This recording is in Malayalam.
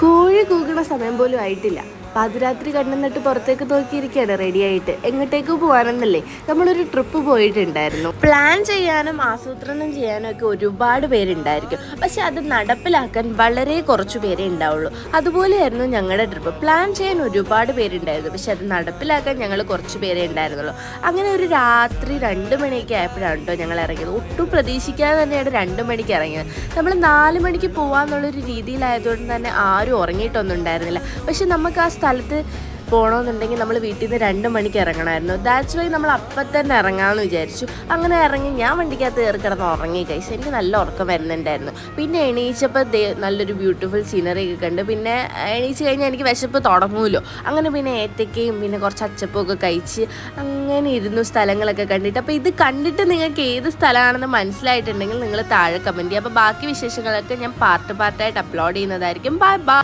കോഴി കൂകുന്ന സമയം പോലും ആയിട്ടില്ല. പാതിരാത്രി കണ്ണുന്നിട്ട് പുറത്തേക്ക് നോക്കിയിരിക്കുകയാണ് റെഡി ആയിട്ട്. എങ്ങോട്ടേക്ക് പോകാനെന്നല്ലേ നമ്മളൊരു ട്രിപ്പ് പോയിട്ടുണ്ടായിരുന്നു. പ്ലാൻ ചെയ്യാനും ആസൂത്രണം ചെയ്യാനും ഒക്കെ ഒരുപാട് പേരുണ്ടായിരിക്കും. പക്ഷെ അത് നടപ്പിലാക്കാൻ വളരെ കുറച്ച് പേരേ ഉണ്ടാവുള്ളൂ. അതുപോലെയായിരുന്നു ഞങ്ങളുടെ ട്രിപ്പ് പ്ലാൻ ചെയ്യാൻ ഒരുപാട് പേരുണ്ടായിരുന്നു. പക്ഷെ അത് നടപ്പിലാക്കാൻ ഞങ്ങൾ കുറച്ച് പേരേ ഉണ്ടായിരുന്നുള്ളൂ. അങ്ങനെ ഒരു രാത്രി രണ്ട് മണിയൊക്കെ ആയപ്പോഴാണ് കേട്ടോ ഞങ്ങൾ ഇറങ്ങിയത്. ഒട്ടും പ്രതീക്ഷിക്കാതെ തന്നെയാണ് രണ്ട് മണിക്ക് ഇറങ്ങിയത്. നമ്മൾ നാല് മണിക്ക് പോകാന്നുള്ളൊരു രീതിയിലായതുകൊണ്ട് തന്നെ ആരും ഉറങ്ങിയിട്ടൊന്നും ഉണ്ടായിരുന്നില്ല. പക്ഷെ നമുക്ക് ആ സ്ഥലത്ത് പോകണമെന്നുണ്ടെങ്കിൽ നമ്മൾ വീട്ടിൽ നിന്ന് രണ്ട് മണിക്ക് ഇറങ്ങണമായിരുന്നു ദാറ്റ്സ് വൈ നമ്മൾ അപ്പം തന്നെ ഇറങ്ങാമെന്ന് വിചാരിച്ചു. അങ്ങനെ ഇറങ്ങി ഞാൻ വണ്ടിക്കകത്ത് കയറി കിടന്ന് ഉറങ്ങി കഴിച്ചു എനിക്ക് നല്ല ഉറക്കം വരുന്നുണ്ടായിരുന്നു. പിന്നെ എണീച്ചപ്പോൾ നല്ലൊരു ബ്യൂട്ടിഫുൾ സീനറി ഒക്കെ കണ്ട്. പിന്നെ എണീച്ച് കഴിഞ്ഞാൽ എനിക്ക് വിശപ്പ് തുടങ്ങുമല്ലോ അങ്ങനെ പിന്നെ ഏത്തക്കയും പിന്നെ കുറച്ച് അച്ചപ്പും ഒക്കെ കഴിച്ച് അങ്ങനെ ഇരുന്നു സ്ഥലങ്ങളൊക്കെ കണ്ടിട്ട്. അപ്പോൾ ഇത് കണ്ടിട്ട് നിങ്ങൾക്ക് ഏത് സ്ഥലമാണെന്ന് മനസ്സിലായിട്ടുണ്ടെങ്കിൽ നിങ്ങൾ താഴെ കമന്റ് ചെയ്യുക. അപ്പോൾ ബാക്കി വിശേഷങ്ങളൊക്കെ ഞാൻ പാർട്ട് പാർട്ടായിട്ട് അപ്ലോഡ് ചെയ്യുന്നതായിരിക്കും. Bye bye